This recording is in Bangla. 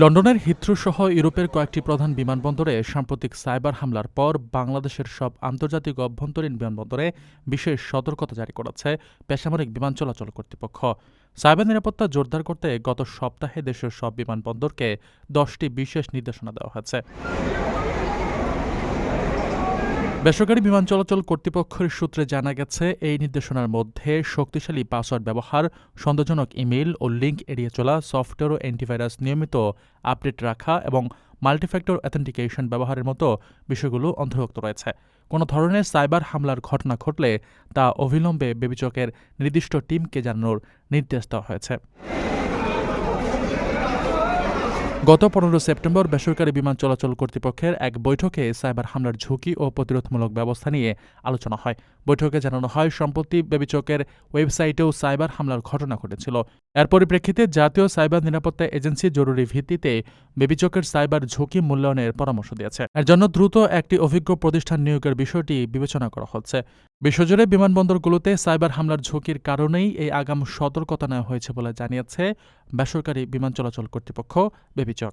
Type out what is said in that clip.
লন্ডনের হিথ্রু সহ ইউরোপের কয়েকটি প্রধান বিমানবন্দরে সাম্প্রতিক সাইবার হামলার পর বাংলাদেশের সব আন্তর্জাতিক অভ্যন্তরীণ বিমানবন্দরে বিশেষ সতর্কতা জারি করেছে বেসামরিক বিমান চলাচল কর্তৃপক্ষ। সাইবার নিরাপত্তা জোরদার করতে গত সপ্তাহে দেশের সব বিমানবন্দরকে দশটি বিশেষ নির্দেশনা দেওয়া হয়েছে। বেসরকারি বিমান চলাচল কর্তৃপক্ষের সূত্রে জানা গেছে, এই নির্দেশনার মধ্যে শক্তিশালী পাসওয়ার্ড ব্যবহার, সন্দেহজনক ইমেইল ও লিঙ্ক এড়িয়ে চলা, সফটওয়্যার ও অ্যান্টিভাইরাস নিয়মিত আপডেট রাখা এবং মাল্টিফ্যাক্টর অথেন্টিকেশন ব্যবহারের মতো বিষয়গুলো অন্তর্ভুক্ত রয়েছে। কোনো ধরনের সাইবার হামলার ঘটনা ঘটলে তা অবিলম্বে বেবিচকের নির্দিষ্ট টিমকে জানানোর নির্দেশ দেওয়া হয়েছে। গত পনেরো সেপ্টেম্বর বেসরকারি বিমান চলাচল কর্তৃপক্ষের এক বৈঠকে সাইবার হামলার ঝুঁকি ও প্রতিরোধমূলক ব্যবস্থা নিয়ে আলোচনা হয়। বৈঠকে জানানো হয়, সম্প্রতি বেবিচকের ওয়েবসাইটেও সাইবার হামলার ঘটনা ঘটেছিল। এর পরিপ্রেক্ষিতে জাতীয় সাইবার নিরাপত্তা এজেন্সি জরুরি ভিত্তিতে বেবিচকের সাইবার ঝুঁকি মূল্যায়নের পরামর্শ দিয়েছে। এর জন্য দ্রুত একটি অভিজ্ঞ প্রতিষ্ঠান নিয়োগের বিষয়টি বিবেচনা করা হচ্ছে। বিশ্বজুড়ে বিমানবন্দরগুলোতে সাইবার হামলার ঝুঁকির কারণেই এই আগাম সতর্কতা নেওয়া হয়েছে বলে জানিয়েছে বেসরকারি বিমান চলাচল কর্তৃপক্ষ বেবিচক।